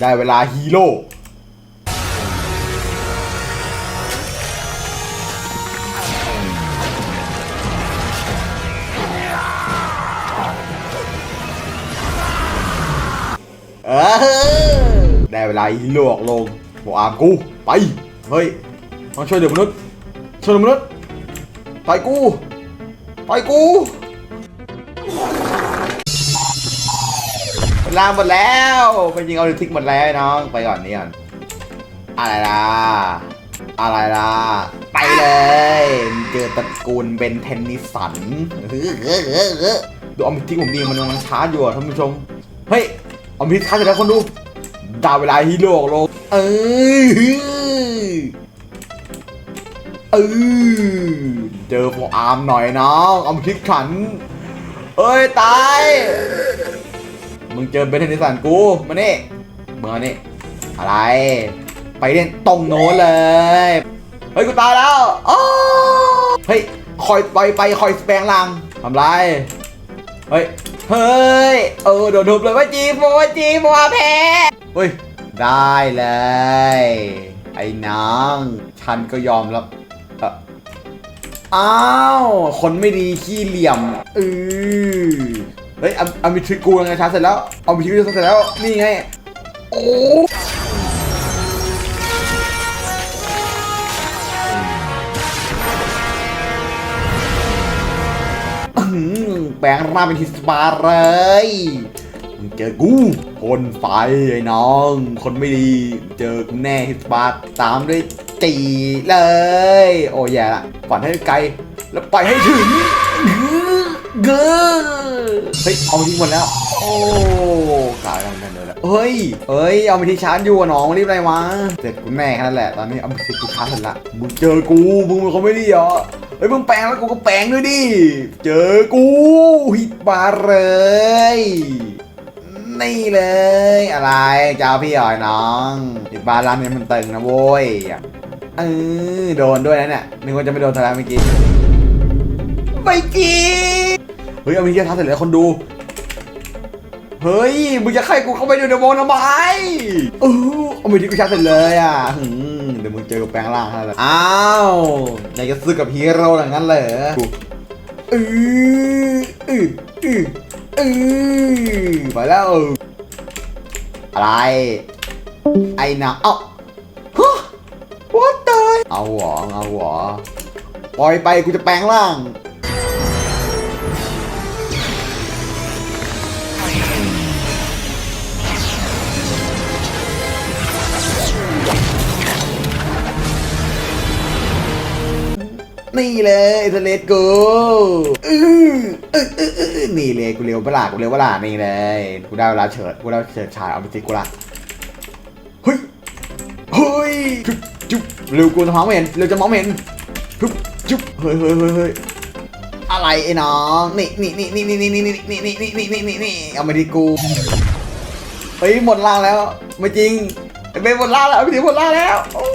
ได้เวลาฮีโร่เออได้เวลาฮีโร่ออกลงบอกอามกูไป เฮ้ยต้องช่วยเหลือมนุษย์ช่วยเหลือมนุษย์ไปกูไปกู ลาหมดแล้วไปยิงเอาทิกหมดแล้วไอ้น้องไปก่อนนี่ก่อนอะไรล่ะอะไรล่ะไปเลยเจอตระกูลเบนเทนนิสันดูเอาทิกผมดีมันกำลังชาร์จอยู่อะท่านผู้ชมเฮ้ยเอาทิกชาร์จเสร็จแล้วคนดูดาวเวลาฮีโร่ออกลงเออเออเจอพวกอาร์มหน่อยน้องเอามาคิดขันเอ้ยตาย มึงเจอเบนเทนนิสันกู มาเนี่มึงเอนี่ อะไร ไปเล่นตรงโน้นเลย เฮ้ย กูตายแล้วเฮ้ย คอยไปไปคอยสแปลงลังทำไร เฮ้ย เฮ้ย เออโดนทุบเลยว่าจีโมว่าจีโมแพ้เฮ้ย ได้เลย ไอ้น้องฉันก็ยอมแล้วเอ่ออ้าว คนไม่ดีขี้เหลี่ยมเออ ฮ้ยเอาเอามีทริกกูยังไงชาร์จเสร็จแล้วเอามีทริกกูเสร็จแล้วนี่ไงโอ้อื้อหือแปลงร่างเป็นฮิสบาร์เลยเจอกูคนไฟไอ้น้อง คนไม่ดี เจอแน่ฮิสบาร์ตามด้วยจีเลย โอ้แย่ละฝันให้ไกล แล้วไปให้ถึง เกอเฮ้ยเอามาทิ้งหมดแล้ว โอ้กายเป็นเลยละเฮ้ยเฮ้ยเอามาทิ้งชาร์จอยู่อะน้องรีบอะไรวะเสร็จกูแน่แค่นั้นแหละตอนนี้เอามาทิ้งกูชาร์จเสร็จละมึงเจอกูมึงเป็นคนไม่ดีเหรอเฮ้ยมึงแปลงแล้วกูก็แปลงด้วยดิเจอกูฮิตบาเลยนี่เลยอะไรเจ้าพี่หอยน้องฮิตบาร์ร้านนี้มันตึงนะโว้ยเออโดนด้วยนะเนี่ยนึกว่าจะไม่โดนทะเลเมื่อกี้ไม่จริง เฮ้ยเอามีเกียร์ทัสเสร็จแล้วคนดู เฮ้ยมึงจะใครกูเข้าไปดูในโมทำไมเออเอามีที่กูชาร์จเสร็จเลยอะหืมเดี๋ยวมึงเจอกับแปลงร่างฮะเลยอ้าวอยากจะซื้อกับฮีโร่อย่างนั้นเลยเหรอกูเออเออเออเออไปแล้วอะไร ไอ้น่ะเอ้าฮะ what the เอาหัวเอาหัวปล่อยไปกูจะแปลงร่าง นี่เลยสเลดกูอื้ออืออื้ออื้อนี่เลยกูเร็วเปล่ากูเร็วเปล่านี่เลยกูได้เวลาเฉิดกูได้เฉิดฉายเอาไปติกูละเฮ้ยเฮ้ยจุ๊บจุ๊บเร็วกูจะมองไม่เห็นเร็วจะมองไม่เห็นจุ๊บจุ๊บเฮ้ยเฮ้ยเฮ้ยเฮ้ยอะไรไอ้น้องนี่นี่นี่นี่นี่นี่นี่นี่นี่นี่นี่นี่นี่เอามาดิกูเฮ้ยหมดล่างแล้ว ไม่จริงไอ้เบนหมดล่างแล้วไอ้พี่หมดล่างแล้วโอ้